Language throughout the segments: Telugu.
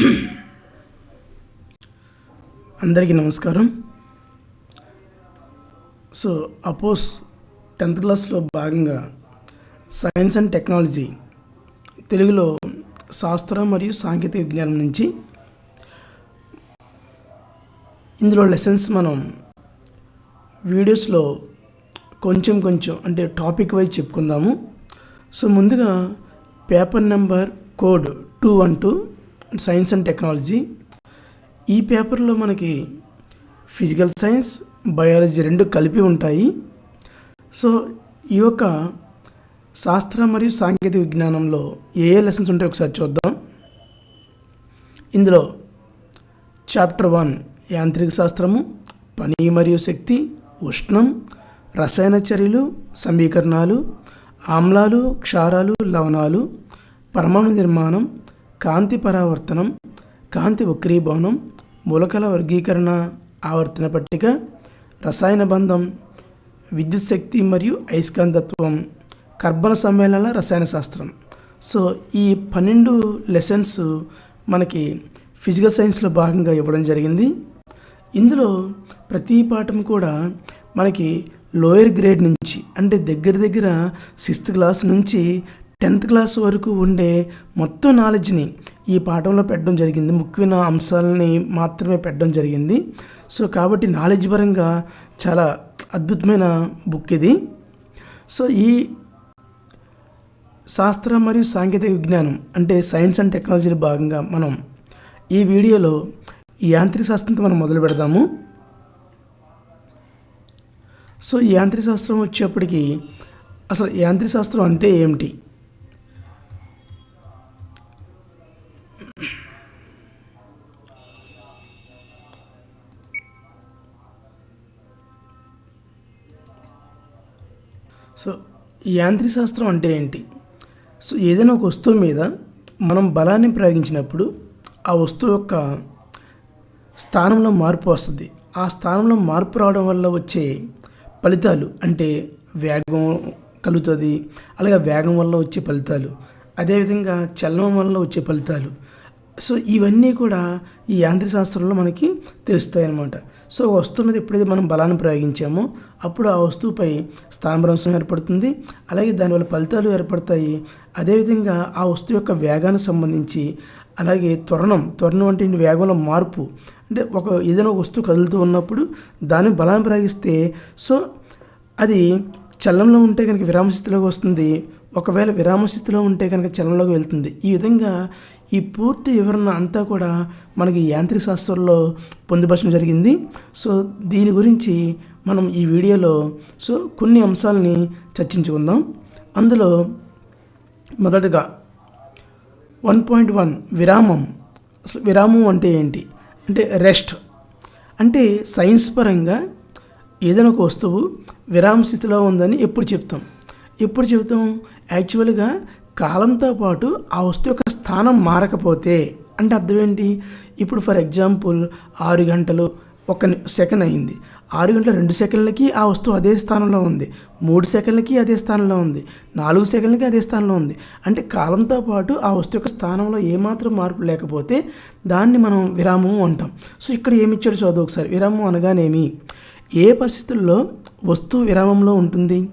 అందరికీ నమస్కారం. సో అపోస్ టెన్త్ క్లాస్లో భాగంగా సైన్స్ అండ్ టెక్నాలజీ తెలుగులో శాస్త్రం మరియు సాంకేతిక విజ్ఞానం నుంచి ఇందులో లెసన్స్ మనం వీడియోస్లో కొంచెం కొంచెం అంటే టాపిక్ వైజ్ చెప్పుకుందాము. సో ముందుగా paper number code two one two science and technology. ఈ పేపర్లో మనకి ఫిజికల్ సైన్స్ బయాలజీ రెండు కలిపి ఉంటాయి. సో ఈ యొక్క శాస్త్ర మరియు సాంకేతిక విజ్ఞానంలో ఏ ఏ లెసన్స్ ఉంటాయో ఒకసారి చూద్దాం. ఇందులో చాప్టర్ వన్ యాంత్రిక శాస్త్రము పని మరియు శక్తి ఉష్ణం రసాయన చర్యలు సమీకరణాలు ఆమ్లాలు క్షారాలు లవణాలు పరమాణు నిర్మాణం కాంతి పరావర్తనం కాంతి వక్రీభవనం మూలకల వర్గీకరణ ఆవర్తన పట్టిక రసాయన బంధం విద్యుత్ శక్తి మరియు అయస్కాంతత్వం కర్బన సమ్మేళన రసాయన శాస్త్రం. సో ఈ పన్నెండు లెసన్స్ మనకి ఫిజికల్ సైన్స్లో భాగంగా ఇవ్వడం జరిగింది. ఇందులో ప్రతి పాఠం కూడా మనకి లోయర్ గ్రేడ్ నుంచి అంటే దగ్గర దగ్గర సిక్స్త్ క్లాస్ నుంచి టెన్త్ క్లాస్ వరకు ఉండే మొత్తం నాలెడ్జ్ని ఈ పాఠంలో పెట్టడం జరిగింది. ముఖ్యమైన అంశాలని మాత్రమే పెట్టడం జరిగింది. సో కాబట్టి నాలెడ్జ్ పరంగా చాలా అద్భుతమైన బుక్ ఇది. సో ఈ శాస్త్ర మరియు సాంకేతిక విజ్ఞానం అంటే సైన్స్ అండ్ టెక్నాలజీలో భాగంగా మనం ఈ వీడియోలో ఈ యాంత్రిక శాస్త్రంతో మనం మొదలు పెడదాము. సో ఈ యాంత్రిక శాస్త్రం వచ్చేప్పటికి అసలు యాంత్రిక శాస్త్రం అంటే ఏమిటి? సో యాంత్రిక శాస్త్రం అంటే ఏంటి? సో ఏదైనా ఒక వస్తువు మీద మనం బలాన్ని ప్రయోగించినప్పుడు ఆ వస్తువు యొక్క స్థానంలో మార్పు వస్తుంది. ఆ స్థానంలో మార్పు రావడం వల్ల వచ్చే ఫలితాలు అంటే వేగం కలుగుతుంది అలాగే వేగం వల్ల వచ్చే ఫలితాలు అదేవిధంగా చలనం వల్ల వచ్చే ఫలితాలు. సో ఇవన్నీ కూడా ఈ యాంత్రిక శాస్త్రంలో మనకి తెలుస్తాయి అన్నమాట సో వస్తువు మీద ఎప్పుడైతే మనం బలాన్ని ప్రయోగించామో అప్పుడు ఆ వస్తువుపై స్థానభ్రంశం ఏర్పడుతుంది. అలాగే దానివల్ల ఫలితాలు ఏర్పడతాయి. అదేవిధంగా ఆ వస్తువు యొక్క వేగానికి సంబంధించి అలాగే త్వరణం త్వరణం అంటే వేగంలో మార్పు. అంటే ఒక ఏదైనా ఒక వస్తువు కదులుతూ ఉన్నప్పుడు దాని బలాన్ని ప్రయోగిస్తే సో అది చల్లంలో ఉంటే కనుక విరామ స్థితిలోకి వస్తుంది. ఒకవేళ విరామ స్థితిలో ఉంటే కనుక చలంలోకి వెళ్తుంది. ఈ విధంగా ఈ పూర్తి వివరణ అంతా కూడా మనకి యాంత్రిక శాస్త్రంలో పొందుపరచడం జరిగింది. సో దీని గురించి మనం ఈ వీడియోలో సో కొన్ని అంశాలని చర్చించుకుందాం. అందులో మొదటగా వన్ పాయింట్ వన్ విరామం. అసలు విరామం అంటే ఏంటి? అంటే రెస్ట్. అంటే సైన్స్ పరంగా ఏదైనా ఒక వస్తువు విరామ స్థితిలో ఉందని ఎప్పుడు చెప్తాం. ఎప్పుడు చెబుతాం యాక్చువల్గా కాలంతో పాటు ఆ వస్తువు యొక్క స్థానం మారకపోతే అంటే అర్థం ఏంటి ఇప్పుడు ఫర్ ఎగ్జాంపుల్ ఆరు గంటలు ఒక సెకండ్ అయింది. ఆరు గంటల రెండు సెకండ్లకి ఆ వస్తువు అదే స్థానంలో ఉంది. మూడు సెకండ్లకి అదే స్థానంలో ఉంది. నాలుగు సెకండ్లకి అదే స్థానంలో ఉంది. అంటే కాలంతో పాటు ఆ వస్తువు యొక్క స్థానంలో ఏమాత్రం మార్పు లేకపోతే దాన్ని మనం విరామం అంటాం. సో ఇక్కడ ఏమి ఇచ్చాడు చదువు ఒకసారి. విరామం అనగానేమి? ఏ పరిస్థితుల్లో వస్తువు విరామంలో ఉంటుంది?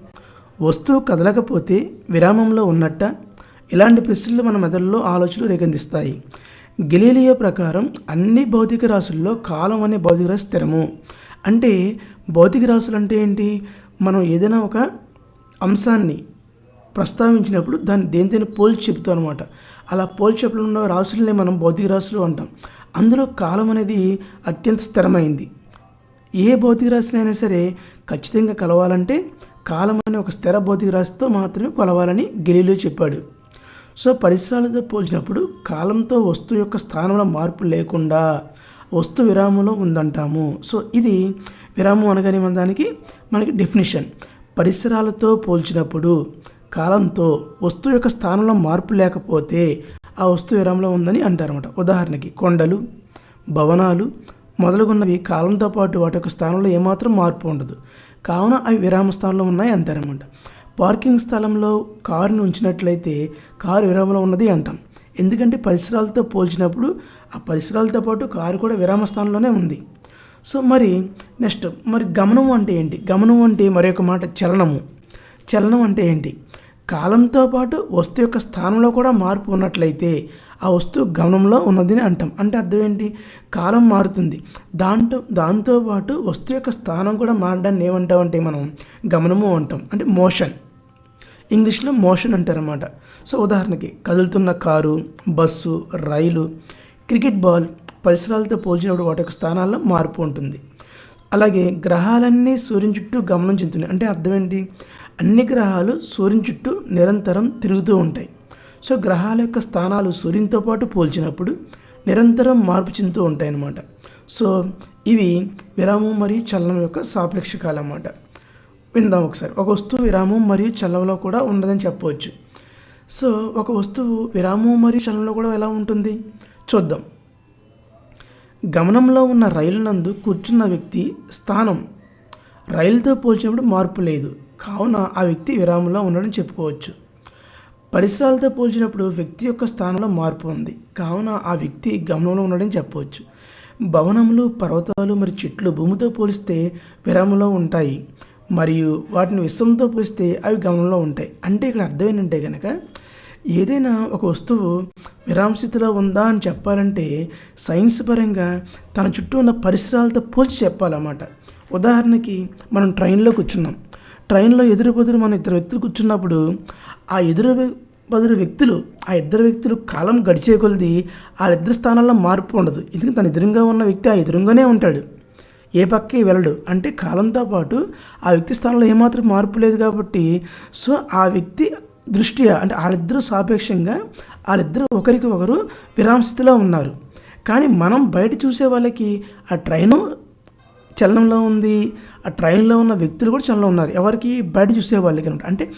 వస్తువు కదలకపోతే విరామంలో ఉన్నట్ట? ఇలాంటి ప్రశ్నలు మన మెదడులో ఆలోచనలు రేకెందిస్తాయి. గెలీలియో ప్రకారం అన్ని భౌతిక రాశుల్లో కాలం అనే భౌతిక రాశి స్థిరము. అంటే భౌతిక రాశులు అంటే ఏంటి? మనం ఏదైనా ఒక అంశాన్ని ప్రస్తావించినప్పుడు దాన్ని దేనితోనే పోల్చి చెప్తాం అనమాట అలా పోల్చి చెప్పడం ఉన్న రాశులనే మనం భౌతిక రాశులు అంటాం. అందులో కాలం అనేది అత్యంత స్థిరమైంది. ఏ భౌతిక రాశినైనా సరే ఖచ్చితంగా కలవాలంటే కాలం అనే ఒక స్థిర భౌతిక రాశితో మాత్రమే కొలవాలని గెలీలో చెప్పాడు. సో పరిసరాలతో పోల్చినప్పుడు కాలంతో వస్తువు యొక్క స్థానంలో మార్పు లేకుండా వస్తు విరామంలో ఉందంటాము. సో ఇది విరామం అనగానే మన దానికి మనకి డెఫినేషన్ పరిసరాలతో పోల్చినప్పుడు కాలంతో వస్తువు యొక్క స్థానంలో మార్పు లేకపోతే ఆ వస్తువు విరామంలో ఉందని అంటారన్నమాట. ఉదాహరణకి కొండలు భవనాలు మొదలుగున్నవి కాలంతో పాటు వాటి యొక్క స్థానంలో ఏమాత్రం మార్పు ఉండదు. కావున అవి విరామ స్థానంలో ఉన్నాయి అంటారన్నమాట. పార్కింగ్ స్థలంలో కారును ఉంచినట్లయితే కారు విరామంలో ఉన్నది అంటాం. ఎందుకంటే పరిసరాలతో పోల్చినప్పుడు ఆ పరిసరాలతో పాటు కారు కూడా విరామ స్థానంలోనే ఉంది. సో మరి నెక్స్ట్ మరి గమనం అంటే ఏంటి? గమనం అంటే మరి ఒక మాట చలనము. చలనం అంటే ఏంటి? కాలంతో పాటు వస్తువు యొక్క స్థానంలో కూడా మార్పు ఉన్నట్లయితే ఆ వస్తువు గమనంలో ఉన్నదని అంటాం. అంటే అర్థం ఏంటి? కాలం మారుతుంది. దాంతో దాంతోపాటు వస్తువు యొక్క స్థానం కూడా మారడాన్ని ఏమంటామంటే మనం? గమనము అంటాం. అంటే మోషన్. ఇంగ్లీష్లో మోషన్ అంటారన్నమాట. సో ఉదాహరణకి కదులుతున్న కారు బస్సు రైలు క్రికెట్ బాల్ పరిసరాలతో పోల్చినప్పుడు వాటి యొక్క స్థానాల్లో మార్పు ఉంటుంది. అలాగే గ్రహాలన్నీ సూర్యుని చుట్టూ గమనం చెందుతున్నాయి. అంటే అర్థం ఏంటి? అన్ని గ్రహాలు సూర్యుని చుట్టూ నిరంతరం తిరుగుతూ ఉంటాయి. సో గ్రహాల యొక్క స్థానాలు సూర్యునితో పాటు పోల్చినప్పుడు నిరంతరం మార్పు చెందుతూ ఉంటాయి అన్నమాట సో ఇవి విరామం మరియు చలనం యొక్క సాపేక్షకాలు అన్నమాట విందాం ఒకసారి. ఒక వస్తువు విరామం మరియు చలవలో కూడా ఉండదని చెప్పవచ్చు. సో ఒక వస్తువు విరామం మరియు చలనంలో కూడా ఎలా ఉంటుంది? చూద్దాం. గమనంలో ఉన్న రైలు నందు కూర్చున్న వ్యక్తి స్థానం. రైలుతో పోల్చినప్పుడు మార్పు లేదు. కావున ఆ వ్యక్తి విరామంలో ఉండడం చెప్పుకోవచ్చు. పరిసరాలతో పోల్చినప్పుడు వ్యక్తి యొక్క స్థానంలో మార్పు ఉంది. కావున ఆ వ్యక్తి గమనంలో ఉండడం చెప్పవచ్చు. భవనములు పర్వతాలు మరియు చెట్లు భూమితో పోలిస్తే విరామంలో ఉంటాయి. మరియు వాటిని విశ్వంతో పోలిస్తే అవి గమనంలో ఉంటాయి. అంటే ఇక్కడ అర్థం ఏంటంటే కనుక ఏదైనా ఒక వస్తువు విరామస్థితిలో ఉందా అని చెప్పాలంటే సైన్స్ పరంగా తన చుట్టూ ఉన్న పరిసరాలతో పోల్చి చెప్పాలన్నమాట. ఉదాహరణకి మనం ట్రైన్లో కూర్చున్నాం. ట్రైన్లో ఎదురు బదురు మన ఇద్దరు వ్యక్తులు కూర్చున్నప్పుడు ఆ ఎదురు బదురు వ్యక్తులు ఆ ఇద్దరు వ్యక్తులు కాలం గడిచే కొలది వాళ్ళిద్దరు స్థానాల్లో మార్పు ఉండదు. ఎందుకంటే తన ఎదురుగా ఉన్న వ్యక్తి ఆ ఎదురుగానే ఉంటాడు. ఏ పక్కకి వెళ్ళడు. అంటే కాలంతో పాటు ఆ వ్యక్తి స్థానంలో ఏమాత్రం మార్పు లేదు కాబట్టి సో ఆ వ్యక్తి దృష్ట్యా అంటే వాళ్ళిద్దరూ సాపేక్షంగా వాళ్ళిద్దరూ ఒకరికి ఒకరు విరామ స్థితిలో ఉన్నారు. కానీ మనం బయట చూసే వాళ్ళకి ఆ ట్రైను చలనంలో ఉంది ఆ ట్రైన్లో ఉన్న వ్యక్తులు కూడా చలనంలో ఉన్నారు. ఎవరికి? బయట చూసే వాళ్ళకి అనమాట. అంటే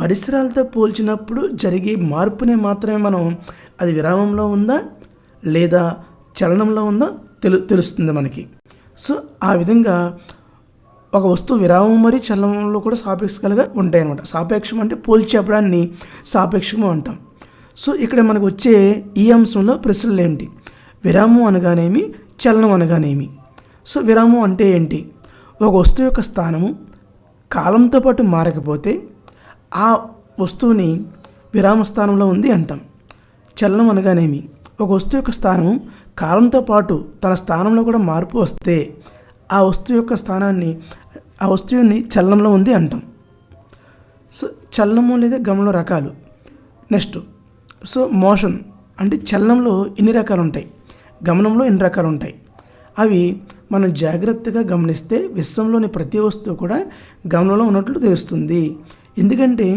పరిసరాలతో పోల్చినప్పుడు జరిగే మార్పునే మాత్రమే మనం అది విరామంలో ఉందా లేదా చలనంలో ఉందా తెలు తెలుస్తుంది మనకి. సో ఆ విధంగా ఒక వస్తువు విరామం మరియు చలనంలో కూడా సాపేక్షికలుగా ఉంటాయి అన్నమాట సాపేక్షం అంటే పోల్చి చెప్పడాన్ని సాపేక్షము అంటాం. సో ఇక్కడ మనకు వచ్చే ఈ అంశంలో ప్రశ్నలు ఏంటి? విరామం అనగానేమి? చలనం అనగానేమి? సో విరామం అంటే ఏంటి? ఒక వస్తువు యొక్క స్థానము కాలంతో పాటు మారకపోతే ఆ వస్తువుని విరామ స్థానంలో ఉంది అంటాం. చలనం అనగానేమి? ఒక వస్తువు యొక్క స్థానము కాలంతో పాటు తన స్థానంలో కూడా మార్పు వస్తే ఆ వస్తువు యొక్క స్థానాన్ని ఆ వస్తువుని చలనంలో ఉంది అంటాం. సో చలనము లేదా గమనంలో రకాలు. నెక్స్ట్ సో మోషన్ అంటే చలనంలో ఎన్ని రకాలు ఉంటాయి గమనంలో ఎన్ని రకాలు ఉంటాయి అవి మనం జాగ్రత్తగా గమనిస్తే విశ్వంలోని ప్రతి వస్తువు కూడా గమనంలో ఉన్నట్లు తెలుస్తుంది. ఎందుకంటే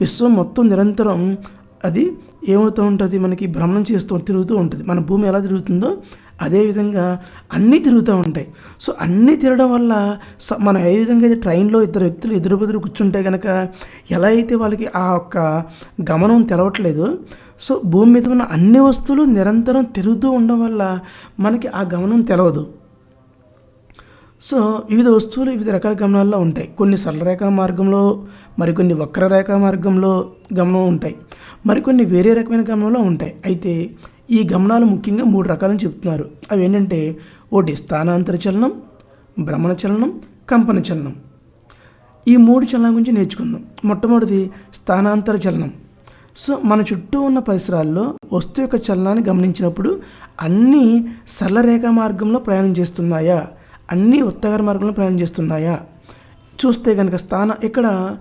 విశ్వం మొత్తం నిరంతరం అది ఏమవుతూ ఉంటుంది? మనకి భ్రమణం చేస్తూ తిరుగుతూ ఉంటుంది. మన భూమి ఎలా తిరుగుతుందో అదేవిధంగా అన్నీ తిరుగుతూ ఉంటాయి. సో అన్నీ తిరగడం వల్ల స- మనం ఏ విధంగా అయితే ట్రైన్లో ఇద్దరు వ్యక్తులు ఎదురు బెదురు కూర్చుంటే కనుక ఎలా అయితే వాళ్ళకి ఆ యొక్క గమనం తెలవట్లేదు సో భూమి మీద ఉన్న అన్ని వస్తువులు నిరంతరం తిరుగుతూ ఉండడం వల్ల మనకి ఆ గమనం తెలవదు. సో వివిధ వస్తువులు వివిధ రకాల గమనాల్లో ఉంటాయి. కొన్ని సరళరేఖ మార్గంలో మరికొన్ని వక్రరేఖ మార్గంలో గమనం ఉంటాయి. మరికొన్ని వేరే రకమైన గమనంలో ఉంటాయి. అయితే ఈ గమనాలు ముఖ్యంగా మూడు రకాలని చెప్తున్నారు అవి ఏంటంటే ఒకటి స్థానాంతర చలనం భ్రమణ చలనం కంపన చలనం. ఈ మూడు చలనం గురించి నేర్చుకుందాం. మొట్టమొదటిది స్థానాంతర చలనం. సో మన చుట్టూ ఉన్న పరిసరాల్లో వస్తువు యొక్క చలనాన్ని గమనించినప్పుడు అన్నీ సరళ రేఖ మార్గంలో ప్రయాణం చేస్తున్నాయా? అన్నీ ఉత్తగర మార్గంలో ప్రయాణం చేస్తున్నాయా? చూస్తే కనుక స్థానం ఇక్కడ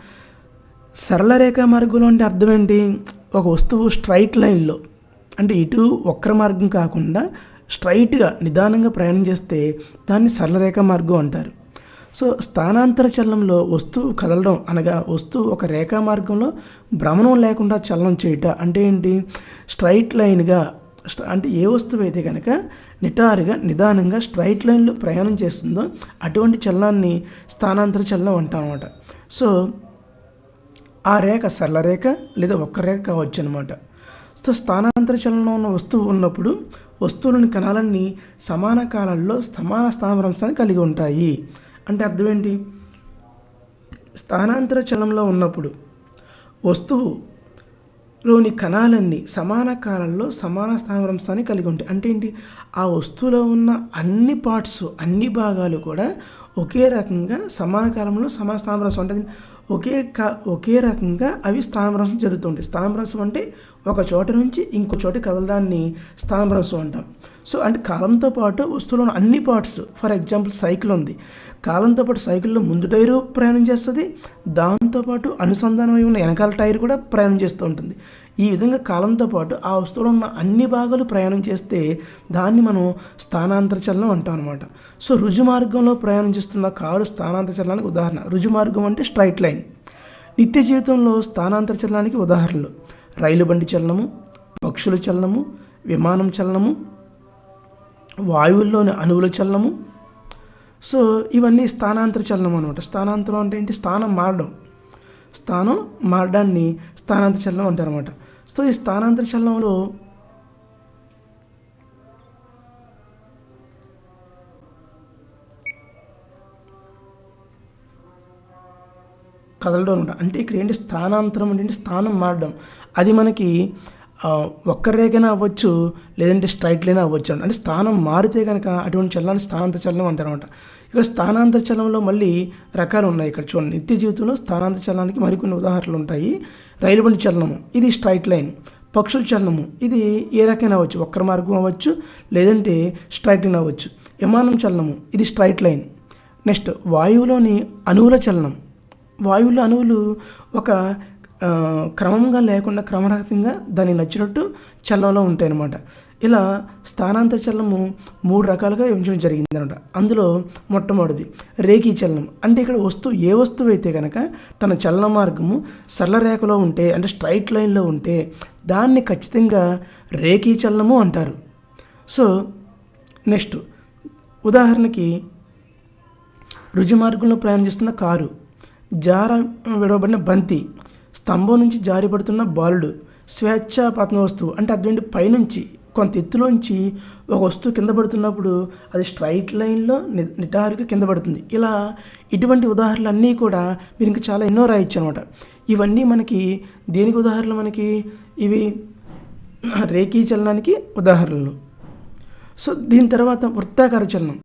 సరళ రేఖ మార్గంలో అంటే అర్థం ఏంటి? ఒక వస్తువు స్ట్రైట్ లైన్లో అంటే ఇటు వక్ర మార్గం కాకుండా స్ట్రైట్గా నిదానంగా ప్రయాణం చేస్తే దాన్ని సరళరేఖ మార్గం అంటారు. సో స్థానాంతర చలనంలో వస్తువు కదలడం అనగా వస్తువు ఒక రేఖా మార్గంలో భ్రమణం లేకుండా చలనం చేయట అంటే ఏంటి? స్ట్రైట్ లైన్గా అంటే ఏ వస్తువు అయితే కనుక నిటారుగా నిదానంగా స్ట్రైట్ లైన్లో ప్రయాణం చేస్తుందో అటువంటి చలనాన్ని స్థానాంతర చలనం అంటామన్నమాట. సో ఆ రేఖ సరళ రేఖ లేదా ఒక్క రేఖ కావచ్చు అనమాట సో స్థానాంతర చలనం ఉన్న వస్తువు ఉన్నప్పుడు వస్తువులను కణాలన్నీ సమాన కాలాల్లో సమాన స్థానభ్రంశాన్ని కలిగి ఉంటాయి. అంటే అర్థం ఏంటి? స్థానాంతర చలనంలో ఉన్నప్పుడు వస్తువు లోని కణాలన్నీ సమాన కాలంలో సమాన స్థానభ్రంశాన్ని కలిగి ఉంటాయి. అంటే ఏంటి? ఆ వస్తువులో ఉన్న అన్ని పార్ట్స్ అన్ని భాగాలు కూడా ఒకే రకంగా సమాన కాలంలో సమాన స్థానభ్రంశం. అంటే ఒకే కా ఒకే రకంగా అవి స్థానభ్రంశం జరుగుతుంటాయి. స్థానభ్రంశం అంటే ఒక చోట నుంచి ఇంకో చోట కదలడాన్ని స్థానభ్రంశం అంటాం. సో అంటే కాలంతో పాటు వస్తువులో ఉన్న అన్ని పార్ట్స్ ఫర్ ఎగ్జాంపుల్ సైకిల్ ఉంది. కాలంతో పాటు సైకిల్లో ముందు టైరు ప్రయాణం చేస్తుంది దాంతోపాటు అనుసంధానమై ఉన్న వెనకాల టైర్ కూడా ప్రయాణం చేస్తూ ఉంటుంది. ఈ విధంగా కాలంతో పాటు ఆ వస్తువులో ఉన్న అన్ని భాగాలు ప్రయాణం చేస్తే దాన్ని మనం స్థానాంతర చలనం అంటాం అనమాట సో రుజు మార్గంలో ప్రయాణం చేస్తున్న కారు స్థానాంతర చలనానికి ఉదాహరణ. రుజు మార్గం అంటే స్ట్రైట్ లైన్. నిత్య జీవితంలో స్థానాంతర చలనానికి ఉదాహరణలు. రైలు బండి చలనము పక్షుల చలనము విమానం చలనము వాయువుల్లోని అణువుల చలనము. సో ఇవన్నీ స్థానాంతర చలనం అనమాట స్థానాంతరం అంటే ఏంటి? స్థానం మారడం. స్థానం మారడాన్ని స్థానాంతర చలనం అంటారన్నమాట. సో ఈ స్థానాంతర చలనంలో కదలడం అనమాట. అంటే ఇక్కడ ఏంటి స్థానాంతరం అంటే ఏంటి స్థానం మారడం. అది మనకి ఆ, ఒక్క అవ్వచ్చు లేదంటే స్ట్రైట్ లైన్ అవ్వచ్చు అంటే స్థానం మారితే కనుక అటువంటి చలనాన్ని స్థానాంతర చలనం అంటారనమాట ఇక్కడ స్థానాంతర చలనంలో మళ్ళీ రకాలు ఉన్నాయి ఇక్కడ చూడండి నిత్య జీవితంలో స్థానాంతర చలనానికి మరికొన్ని ఉదాహరణలు ఉంటాయి రైలు బండి చలనము ఇది స్ట్రైట్ లైన్ పక్షుల చలనము ఇది ఏ రకమైన అవ్వచ్చు? ఒక్కరి మార్గం అవ్వచ్చు లేదంటే స్ట్రైట్ లైన్ అవ్వచ్చు. విమానం చలనము ఇది స్ట్రైట్ లైన్ నెక్స్ట్ వాయువులోని అణువుల చలనం. వాయువుల అణువులు ఒక క్రమంగా లేకుండా క్రమరహితంగా దాన్ని నచ్చినట్టు చలనంలో ఉంటాయి అన్నమాట ఇలా స్థానాంతర చలనము మూడు రకాలుగా విభజించడం జరిగింది అనమాట అందులో మొట్టమొదటిది రేఖీ చలనం. అంటే ఇక్కడ వస్తువు ఏ వస్తువు అయితే కనుక తన చలన మార్గము సరళ రేఖలో ఉంటే అంటే స్ట్రైట్ లైన్లో ఉంటే దాన్ని ఖచ్చితంగా రేఖీ చలనము అంటారు. సో నెక్స్ట్ ఉదాహరణకి రుజు మార్గంలో ప్రయాణం చేస్తున్న కారు జార విడవబడిన బంతి స్తంభం నుంచి జారిపడుతున్న బాలుడు స్వేచ్ఛ పతన వస్తువు అంటే అటువంటి పైనుంచి కొంత ఎత్తులోంచి ఒక వస్తువు కింద పడుతున్నప్పుడు అది స్ట్రైట్ లైన్లో ని నిటారుగా కింద పడుతుంది. ఇలా ఇటువంటి ఉదాహరణలు అన్నీ కూడా మీరు ఇంకా చాలా ఎన్నో రాయొచ్చు అనమాట ఇవన్నీ మనకి దేనికి ఉదాహరణలు మనకి? ఇవి రేఖీ చలనానికి ఉదాహరణలు. సో దీని తర్వాత వృత్తాకార చలనం.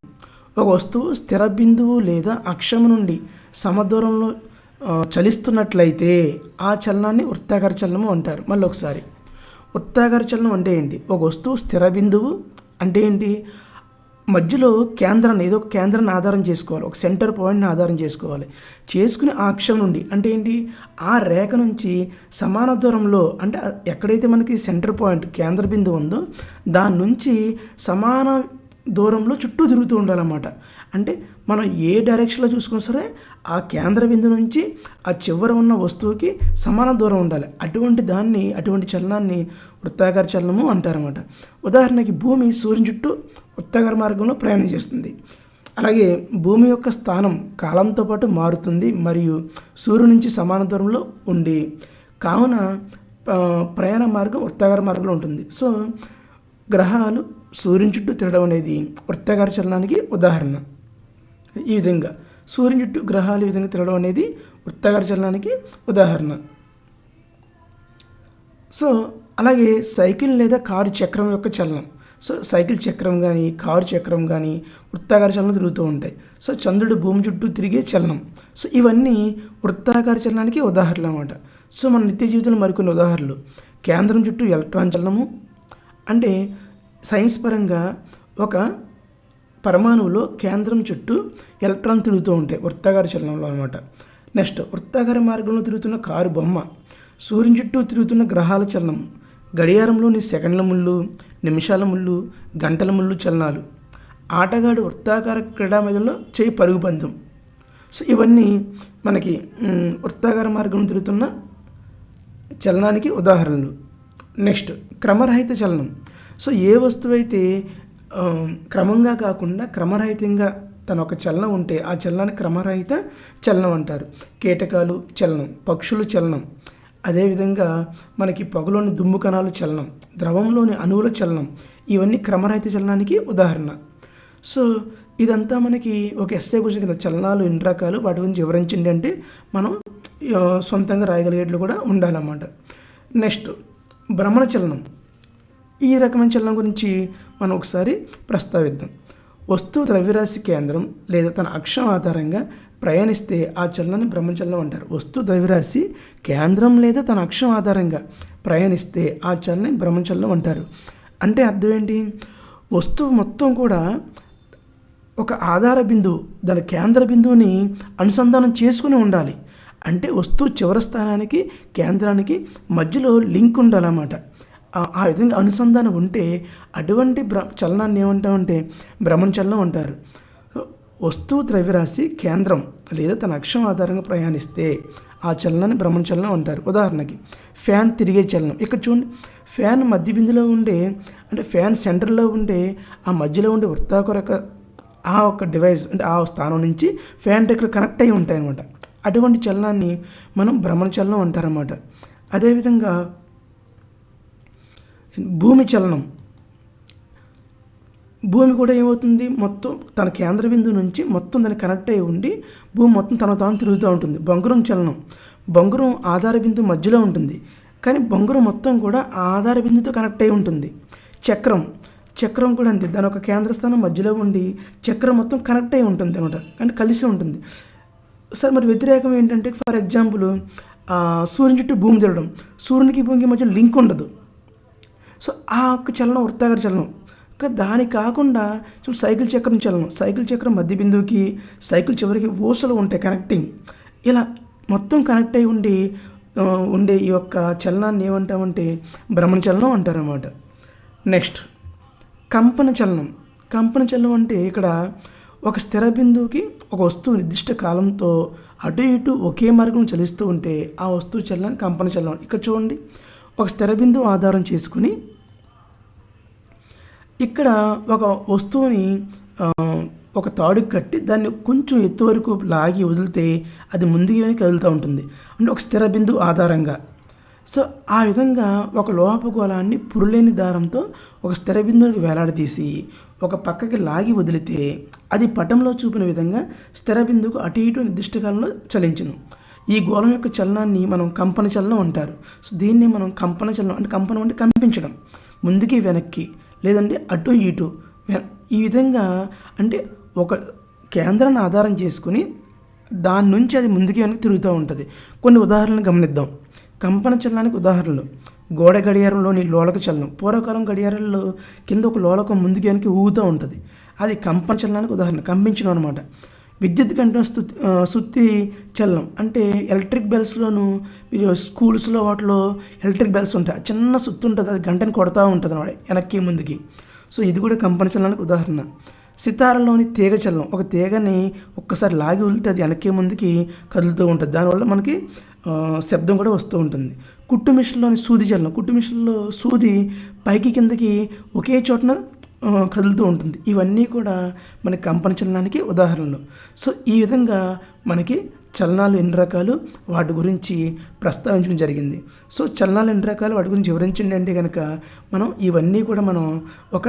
ఒక వస్తువు స్థిర బిందువు లేదా అక్షము నుండి సమదూరంలో చలిస్తున్నట్లయితే ఆ చలనాన్ని వృత్తాకార చలనము అంటారు. మళ్ళీ ఒకసారి వృత్తాకర్షణం అంటే ఏంటి? ఒక వస్తువు స్థిర బిందువు అంటే ఏంటి? మధ్యలో కేంద్రాన్ని ఏదో ఒక కేంద్రాన్ని ఆధారం చేసుకోవాలి ఒక సెంటర్ పాయింట్ని ఆధారం చేసుకోవాలి. చేసుకుని ఆ అక్షం నుండి అంటే ఏంటి? ఆ రేఖ నుంచి సమాన దూరంలో అంటే ఎక్కడైతే మనకి సెంటర్ పాయింట్ కేంద్ర బిందువు ఉందో దాని నుంచి సమాన దూరంలో చుట్టూ తిరుగుతూ ఉండాలన్నమాట. అంటే మనం ఏ డైరెక్షన్లో చూసుకున్నా సరే ఆ కేంద్ర బిందు నుంచి ఆ చివర ఉన్న వస్తువుకి సమాన దూరం ఉండాలి. అటువంటి దాన్ని అటువంటి చలనాన్ని వృత్తాకార చలనము అంటారన్నమాట. ఉదాహరణకి భూమి సూర్యుని చుట్టూ వృత్తాకార మార్గంలో ప్రయాణం చేస్తుంది. అలాగే భూమి యొక్క స్థానం కాలంతో పాటు మారుతుంది మరియు సూర్యుని నుంచి సమాన దూరంలో ఉండి కావున ప్రయాణ మార్గం వృత్తాకార మార్గంలో ఉంటుంది. సో గ్రహాలు సూర్యుని చుట్టూ తిరగడం అనేది వృత్తాకార చలనానికి ఉదాహరణ. ఈ విధంగా సూర్యుని చుట్టూ గ్రహాలు ఈ విధంగా తిరగడం అనేది వృత్తాకార చలనానికి ఉదాహరణ. సో అలాగే సైకిల్ లేదా కారు చక్రం యొక్క చలనం. సో సైకిల్ చక్రం కానీ కారు చక్రం కానీ వృత్తాకార చలనం తిరుగుతూ ఉంటాయి. సో చంద్రుడు భూమి చుట్టూ తిరిగే చలనం. సో ఇవన్నీ వృత్తాకార చలనానికి ఉదాహరణలు అన్నమాట. సో మన నిత్య జీవితంలో మరికొన్ని ఉదాహరణలు. కేంద్రం చుట్టూ ఎలక్ట్రాన్ చలనము. అంటే సైన్స్ పరంగా ఒక పరమాణువులో కేంద్రం చుట్టూ ఎలక్ట్రాన్ తిరుగుతూ ఉంటాయి వృత్తాకార చలనంలో అనమాట నెక్స్ట్ వృత్తాకార మార్గంలో తిరుగుతున్న కారు బొమ్మ సూర్యుని చుట్టూ తిరుగుతున్న గ్రహాల చలనం గడియారంలోని సెకండ్ల ముళ్ళు నిమిషాల ముళ్ళు గంటల ముళ్ళు చలనాలు. ఆటగాడు వృత్తాకార క్రీడా మీదలో చేయి పరుగు పందెం. సో ఇవన్నీ మనకి వృత్తాగార వృత్తాకార మార్గంలో తిరుగుతున్న చలనానికి ఉదాహరణలు. నెక్స్ట్ క్రమరహిత చలనం. సో ఏ వస్తువైతే క్రమంగా కాకుండా క్రమరహితంగా తన ఒక చలనం ఉంటే ఆ చలనాన్ని క్రమరహిత చలనం అంటారు. కీటకాలు చలనం పక్షులు చలనం. అదేవిధంగా మనకి పొగలోని దుమ్ము కణాలు చలనం ద్రవంలోని అణువుల చలనం ఇవన్నీ క్రమరహిత చలనానికి ఉదాహరణ. సో ఇదంతా మనకి ఒక ఎస్ఏ క్వశ్చన్ కింద చలనాలు ఎన్ని రకాలు వాటి గురించి వివరించండి అంటే మనం సొంతంగా రాయగలిగేట్లు కూడా ఉండాలన్నమాట. నెక్స్ట్ భ్రమణ చలనం. ఈ రకమైన చలనం గురించి మనం ఒకసారి ప్రస్తావిద్దాం. వస్తువు ద్రవ్యరాశి కేంద్రం లేదా తన అక్షం ఆధారంగా ప్రయాణిస్తే ఆ చలనాన్ని బ్రహ్మచలనం అంటారు. వస్తు ద్రవ్యరాశి కేంద్రం లేదా తన అక్షం ఆధారంగా ప్రయాణిస్తే ఆ చలనాన్ని బ్రహ్మచలనం అంటారు. అంటే అర్థం ఏంటి? వస్తువు మొత్తం కూడా ఒక ఆధార బిందువు దాని కేంద్ర బిందువుని అనుసంధానం చేసుకుని ఉండాలి. అంటే వస్తువు చివరి స్థానానికి కేంద్రానికి మధ్యలో లింక్ ఉండాలన్నమాట. ఆ- విధంగా అనుసంధానం ఉంటే అటువంటి భ్ర చలనాన్ని ఏమంటామంటే భ్రమణ చలనం అంటారు. వస్తువు ద్రవ్యరాశి కేంద్రం లేదా తన అక్షం ఆధారంగా ప్రయాణిస్తే ఆ చలనాన్ని భ్రమణ చలనం అంటారు. ఉదాహరణకి ఫ్యాన్ తిరిగే చలనం. ఇక్కడ చూడండి ఫ్యాన్ మధ్య బిందులో ఉండే అంటే ఫ్యాన్ సెంటర్లో ఉండే ఆ మధ్యలో ఉండే వృత్తాకరక ఆ ఒక డివైస్ అంటే ఆ స్థానం నుంచి ఫ్యాన్ రెక్కలు కనెక్ట్ అయి ఉంటాయి అనమాట అటువంటి చలనాన్ని మనం భ్రమణ చలనం అంటారన్నమాట. అదేవిధంగా భూమి చలనం. భూమి కూడా ఏమవుతుంది? మొత్తం తన కేంద్ర బిందువు నుంచి మొత్తం దాన్ని కనెక్ట్ అయి ఉండి భూమి మొత్తం తన తాను తిరుగుతూ ఉంటుంది. బంగురం చలనం. బొంగురం ఆధార బిందువు మధ్యలో ఉంటుంది. కానీ బొంగురం మొత్తం కూడా ఆధార బిందుతో కనెక్ట్ అయి ఉంటుంది. చక్రం. చక్రం కూడా అంతే. దాని ఒక కేంద్ర స్థానం మధ్యలో ఉండి చక్రం మొత్తం కనెక్ట్ అయి ఉంటుంది అనమాట అంటే కలిసి ఉంటుంది. సార్ మరి వ్యతిరేకం ఏంటంటే ఫర్ ఎగ్జాంపుల్ సూర్యుని చుట్టూ భూమి తిరగడం. సూర్యునికి భూమికి మధ్య లింక్ ఉండదు. సో ఆ ఒక్క చలనం వృత్తాకార చలనం. ఇంకా దాని కాకుండా చూడు సైకిల్ చక్రం చలనం. సైకిల్ చక్రం మధ్య బిందువుకి సైకిల్ చివరికి ఊసలు ఉంటాయి కనెక్టింగ్. ఇలా మొత్తం కనెక్ట్ అయి ఉండి ఉండే ఈ యొక్క చలనాన్ని ఏమంటామంటే భ్రమణ చలనం అంటారన్నమాట. నెక్స్ట్ కంపన చలనం. కంపన చలనం అంటే ఇక్కడ ఒక స్థిర బిందువుకి ఒక వస్తువు నిర్దిష్ట కాలంతో అటు ఇటు ఒకే మార్గం చలిస్తూ ఉంటే ఆ వస్తువు చలనాన్ని కంపన చలనం. ఇక్కడ చూడండి ఒక స్థిర బిందువు ఆధారం చేసుకుని ఇక్కడ ఒక వస్తువుని ఒక తాడుకి కట్టి దాన్ని కొంచెం ఎత్తు వరకు లాగి వదిలితే అది ముందుగానే వెనక్కి కదులుతూ ఉంటుంది. అంటే ఒక స్థిర బిందువు ఆధారంగా. సో ఆ విధంగా ఒక లోహపు గోళాన్ని పురులేని దారంతో ఒక స్థిర బిందువుకి వేలాడదీసి ఒక పక్కకి లాగి వదిలితే అది పటంలో చూపిన విధంగా స్థిర బిందువుకు అటు ఇటు నిర్దిష్ట కాలంలో చలించును. ఈ గోళం యొక్క చలనాన్ని మనం కంపన చలనం అంటారు. సో దీన్ని మనం కంపన చలనం అంటే కంపనం అంటే కంపించడం. ముందుకి వెనక్కి లేదంటే అటు ఇటు. ఈ విధంగా అంటే ఒక కేంద్రాన్ని ఆధారం చేసుకుని దాని నుంచి అది ముందుకి వెనక్కి తిరుగుతూ ఉంటుంది. కొన్ని ఉదాహరణలు గమనిద్దాం. కంపన చలనానికి ఉదాహరణలు. గోడ గడియారంలోని లోలక చలనం. పూర్వకాలం గడియారంలో కింద ఒక లోలకం ముందుకి వెనక్కి ఊగుతూ ఉంటుంది. అది కంపన చలనానికి ఉదాహరణ. కంపించడం అనమాట విద్యుత్ కంటే సుత్తి చల్లం. అంటే ఎలక్ట్రిక్ బెల్స్లోను మీరు స్కూల్స్లో వాటిలో ఎలక్ట్రిక్ బెల్స్ ఉంటాయి. ఆ చిన్న సుత్తి ఉంటుంది అది గంటని కొడతా ఉంటుంది అనమాట వెనక్కి ముందుకి. సో ఇది కూడా కంపెనీ చల్లడానికి ఉదాహరణ. సితారలోని తీగ చల్లం. ఒక తీగని ఒక్కసారి లాగి వదిలితే అది వెనక్కి ముందుకి కదులుతూ ఉంటుంది. దానివల్ల మనకి శబ్దం కూడా వస్తూ ఉంటుంది. కుట్టు మిషన్లోని సూది చలనం కుట్టు మిషన్లో సూది పైకి కిందకి ఒకే చోటన కదులుతూ ఉంటుంది. ఇవన్నీ కూడా మన కంపన చలనానికి ఉదాహరణలు. సో ఈ విధంగా మనకి చలనాలు ఎన్ని రకాలు? వాటి గురించి ప్రస్తావించడం జరిగింది. సో చలనాలు ఎన్ని రకాలు? వాటి గురించి వివరించండి అంటే కనుక మనం ఇవన్నీ కూడా మనం ఒక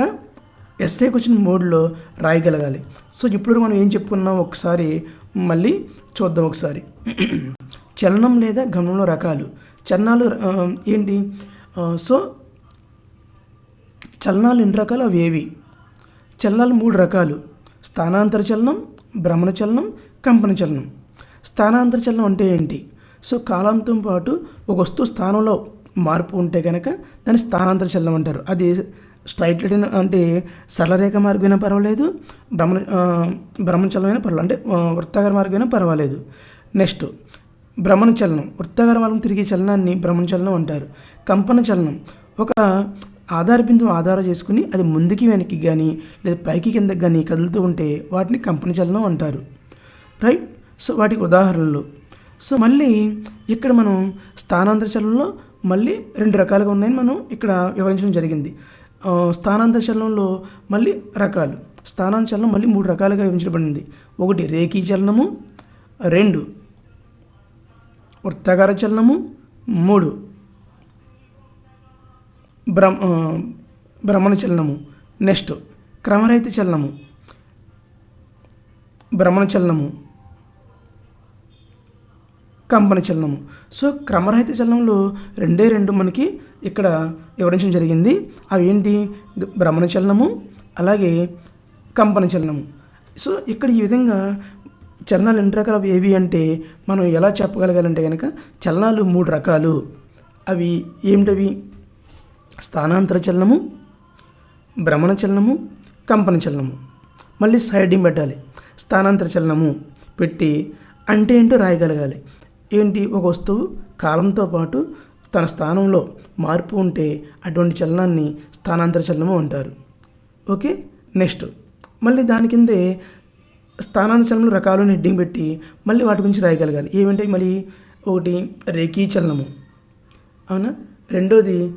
ఎస్ఏ క్వశ్చన్ మోడ్లో రాయగలగాలి. సో ఇప్పుడు మనం ఏం చెప్పుకున్నాం? ఒకసారి మళ్ళీ చూద్దాం ఒకసారి. చలనం లేదా గమనంలో రకాలు. చలనాలు ఏంటి? సో చలనాలు ఎన్ని రకాలు? అవి ఏవి? చలనాలు మూడు రకాలు. స్థానాంతర చలనం భ్రమణ చలనం కంపన చలనం. స్థానాంతర చలనం అంటే ఏంటి? సో కాలంతో పాటు ఒక వస్తువు స్థానంలో మార్పు ఉంటే కనుక దాన్ని స్థానాంతర చలనం అంటారు. అది స్ట్రైట్ లైన్ అంటే సరళరేఖ మార్గమైనా పర్వాలేదు భ్రమణ ఆ, భ్రమణ చలనమైనా పర్వాలేదు అంటే వృత్తాకార మార్గమైనా పర్వాలేదు. నెక్స్ట్ భ్రమణ చలనం. వృత్తాకార మార్గం తిరిగే చలనాన్ని భ్రమణ చలనం అంటారు. కంపన చలనం. ఒక ఆధార బిందువు ఆధార చేసుకుని అది ముందుకి వెనక్కి కానీ లేదా పైకి కిందకి కానీ కదులుతూ ఉంటే వాటిని కంపెనీ చలనం అంటారు. రైట్? సో వాటికి ఉదాహరణలు. సో మళ్ళీ ఇక్కడ మనం స్థానాంతర చలనంలో మళ్ళీ రెండు రకాలుగా ఉన్నాయని మనం ఇక్కడ వివరించడం జరిగింది. స్థానాంతర చలనంలో మళ్ళీ రకాలు. స్థానాంతర చలనం మళ్ళీ మూడు రకాలుగా విభజించబడింది. ఒకటి రేఖీ చలనము రెండు వృత్తాకార చలనము మూడు భ్రమ భ్రమణ చలనము. నెక్స్ట్ క్రమరహిత చలనము. భ్రమణ చలనము. కంపన చలనము. సో క్రమరహిత చలనంలో రెండే రెండు మనకి ఇక్కడ వివరించడం జరిగింది. అవి ఏంటి? భ్రమణ చలనము అలాగే కంపన చలనము. సో ఇక్కడ ఈ విధంగా చలనాలు ఎన్ని రకాలు? ఏవి అంటే మనం ఎలా చెప్పగలగాలంటే కనుక చలనాలు మూడు రకాలు. అవి ఏమిటవి? స్థానాంతర చలనము భ్రమణ చలనము కంపన చలనము. మళ్ళీ సైడింగ్ పెట్టాలి. స్థానాంతర చలనము పెట్టి అంటే ఏంటో రాయగలగాలి. ఏంటి? ఒక వస్తువు కాలంతో పాటు తన స్థానంలో మార్పు ఉంటే అటువంటి చలనాన్ని స్థానాంతర చలనము అంటారు. ఓకే? నెక్స్ట్. మళ్ళీ దాని కిందే స్థానాంతర చలనంలో రకాలు హెడ్డింగ్ పెట్టి మళ్ళీ వాటి గురించి రాయగలగాలి. ఏమంటే మళ్ళీ ఒకటి రేఖీ చలనము. అవునా? రెండోది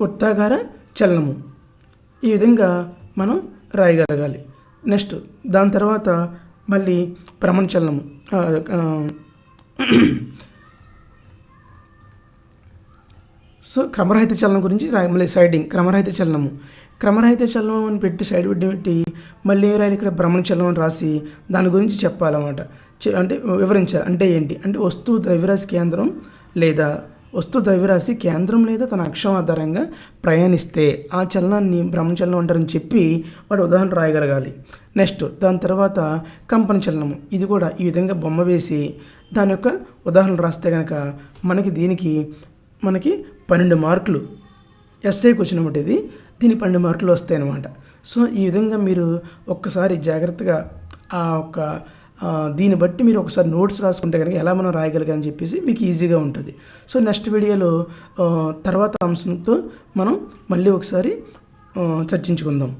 వృత్తాకార చలనము. ఈ విధంగా మనం రాయగలగాలి. నెక్స్ట్ దాని తర్వాత మళ్ళీ భ్రమణ చలనము. సో క్రమరహిత చలనం గురించి రాయ మళ్ళీ సైడింగ్ క్రమరహిత చలనము. క్రమరహిత చలనం అని పెట్టి సైడ్ పెట్టి పెట్టి మళ్ళీ రాయాలి ఇక్కడ భ్రమణ చలనం అని రాసి దాని గురించి చెప్పాలన్నమాట. అంటే వివరించాలి. అంటే ఏంటి? అంటే వస్తువు ద్రవ్యరాశి కేంద్రం లేదా వస్తు ద్రవ్యరాశి కేంద్రం లేదా తన అక్షం ఆధారంగా ప్రయాణిస్తే ఆ చలనాన్ని భ్రమచలనం అంటారని చెప్పి వాడు ఉదాహరణ రాయగలగాలి. నెక్స్ట్ దాని తర్వాత కంపన చలనము. ఇది కూడా ఈ విధంగా బొమ్మ వేసి దాని యొక్క ఉదాహరణ రాస్తే కనుక మనకి దీనికి మనకి పన్నెండు మార్కులు. ఎస్ఐకి వచ్చినమాట ఇది. దీని పన్నెండు మార్కులు వస్తాయి అన్నమాట సో ఈ విధంగా మీరు ఒక్కసారి జాగ్రత్తగా ఆ ఒక్క దీన్ని బట్టి మీరు ఒకసారి నోట్స్ రాసుకుంటే కనుక ఎలా మనం రాయగలిగాని చెప్పేసి మీకు ఈజీగా ఉంటుంది. సో నెక్స్ట్ వీడియోలో తర్వాత అంశంతో మనం మళ్ళీ ఒకసారి చర్చించుకుందాం.